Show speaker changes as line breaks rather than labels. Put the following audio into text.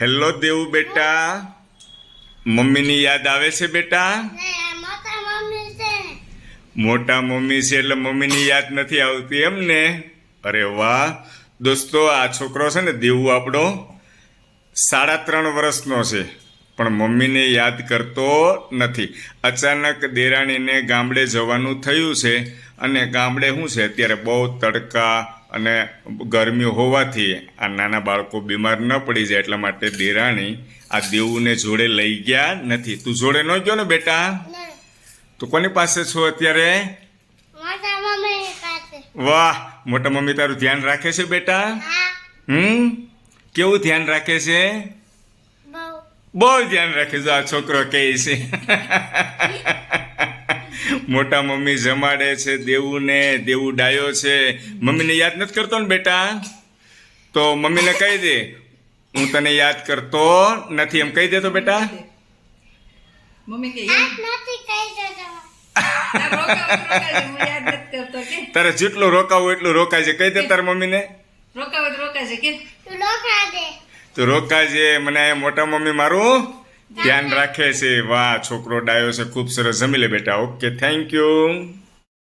Hello દેવું બેટા. મમ્મીની યાદ આવે છે બેટા? મોટા મમ્મી છે એટલે મમ્મીની યાદ નથી આવતી એમ ને અરે વાહ. દોસ્તો, આ છોકરો છે ને દેવું આપણો, સાડા ત્રણ વર્ષનો છે, પણ મમ્મીને યાદ કરતો નથી. અચાનક દેરાણીને ગામડે જવાનું થયું છે અને ગામડે શું છે? અત્યારે બહુ તડકા અને ગરમી હોવાથી આ નાના બાળકો બીમાર ન પડી જાય એટલા માટે દેરાણી આ દેવુને જોડે લઈ ગયા નથી. તું જોડે ન ગયો ને બેટા? તું કોની પાસે છો અત્યારે? વાહ મોટા મમ્મી તારું ધ્યાન રાખે છે બેટા? હમ? કેવું ધ્યાન રાખે છે? બહુ ધ્યાન રાખે છે આ છોકરો કહે છે. મોટા મમ્મી જમાડે છે દેવુને દેવું ડાયો છે. મમ્મીને યાદ નથી કરતો ને બેટા? તો મમ્મીને કહી દે હું તને યાદ કરતો નથી. એમ કહી દે તો બેટા?
મમ્મી કે એમ. આ રોકાવ, રોકાવ, હું યાદ નથી કરતો કે.
તારે જેટલું રોકાવું એટલું રોકાય છે. કહી દે તારા મમ્મીને.
રોકાવ તો રોકાશે કે.
તું રોકાજે મને મોટા મમ્મી મારું ધ્યાન રાખે છે. વાહ, છોકરો ડાયો છે, ખૂબ સરસ. જમી લે બેટા. Okay thank you